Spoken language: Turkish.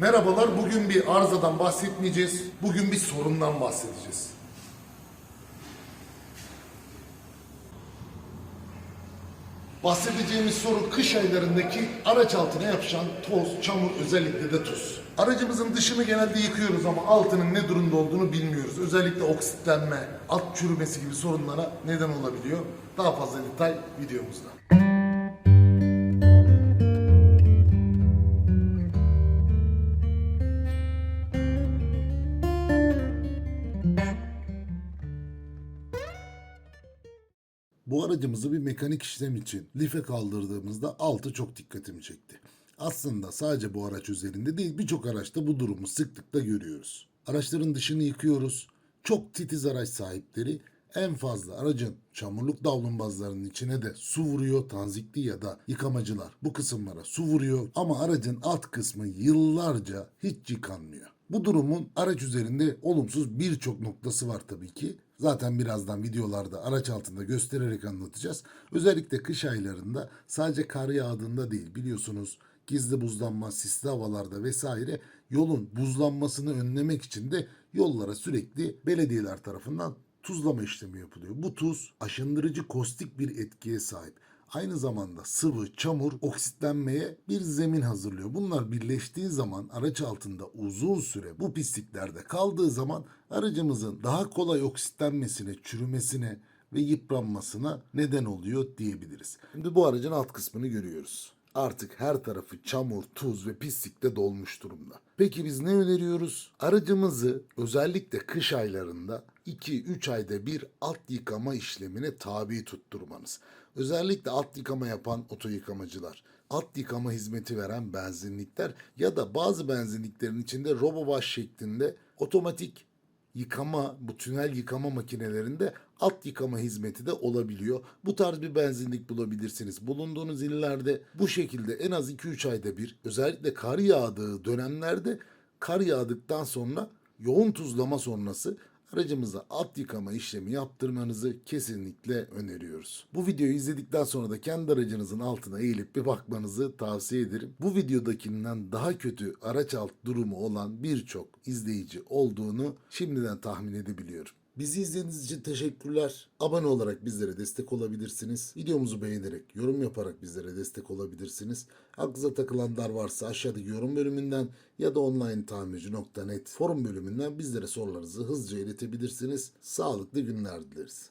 Merhabalar, bugün bir arızadan bahsetmeyeceğiz. Bugün bir sorundan bahsedeceğiz. Bahsedeceğimiz sorun kış aylarındaki araç altına yapışan toz, çamur, özellikle de tuz. Aracımızın dışını genelde yıkıyoruz ama altının ne durumda olduğunu bilmiyoruz. Özellikle oksitlenme, alt çürümesi gibi sorunlara neden olabiliyor. Daha fazla detay videomuzda. Bu aracımızı bir mekanik işlem için life kaldırdığımızda altı çok dikkatimi çekti. Aslında sadece bu araç üzerinde değil birçok araçta bu durumu sıklıkla görüyoruz. Araçların dışını yıkıyoruz. Çok titiz araç sahipleri en fazla aracın çamurluk davlumbazlarının içine de su vuruyor. Tanzikli ya da yıkamacılar bu kısımlara su vuruyor ama aracın alt kısmı yıllarca hiç yıkanmıyor. Bu durumun araç üzerinde olumsuz birçok noktası var tabii ki. Zaten birazdan videolarda araç altında göstererek anlatacağız. Özellikle kış aylarında sadece kar yağdığında değil biliyorsunuz gizli buzlanma, sisli havalarda vesaire yolun buzlanmasını önlemek için de yollara sürekli belediyeler tarafından tuzlama işlemi yapılıyor. Bu tuz aşındırıcı kostik bir etkiye sahip. Aynı zamanda sıvı, çamur oksitlenmeye bir zemin hazırlıyor. Bunlar birleştiği zaman araç altında uzun süre bu pisliklerde kaldığı zaman aracımızın daha kolay oksitlenmesine, çürümesine ve yıpranmasına neden oluyor diyebiliriz. Şimdi bu aracın alt kısmını görüyoruz. Artık her tarafı çamur, tuz ve pislikle dolmuş durumda. Peki biz ne öneriyoruz? Aracımızı özellikle kış aylarında 2-3 ayda bir alt yıkama işlemine tabi tutturmanız. Özellikle alt yıkama yapan oto yıkamacılar, alt yıkama hizmeti veren benzinlikler ya da bazı benzinliklerin içinde robobaş şeklinde otomatik yıkama, bu tünel yıkama makinelerinde alt yıkama hizmeti de olabiliyor. Bu tarz bir benzinlik bulabilirsiniz. Bulunduğunuz illerde bu şekilde en az 2-3 ayda bir özellikle kar yağdığı dönemlerde kar yağdıktan sonra yoğun tuzlama sonrası aracımıza alt yıkama işlemi yaptırmanızı kesinlikle öneriyoruz. Bu videoyu izledikten sonra da kendi aracınızın altına eğilip bir bakmanızı tavsiye ederim. Bu videodakinden daha kötü araç alt durumu olan birçok izleyici olduğunu şimdiden tahmin edebiliyorum. Bizi izlediğiniz için teşekkürler. Abone olarak bizlere destek olabilirsiniz. Videomuzu beğenerek, yorum yaparak bizlere destek olabilirsiniz. Aklınıza takılanlar varsa aşağıdaki yorum bölümünden ya da onlinetamirci.net forum bölümünden bizlere sorularınızı hızlıca iletebilirsiniz. Sağlıklı günler dileriz.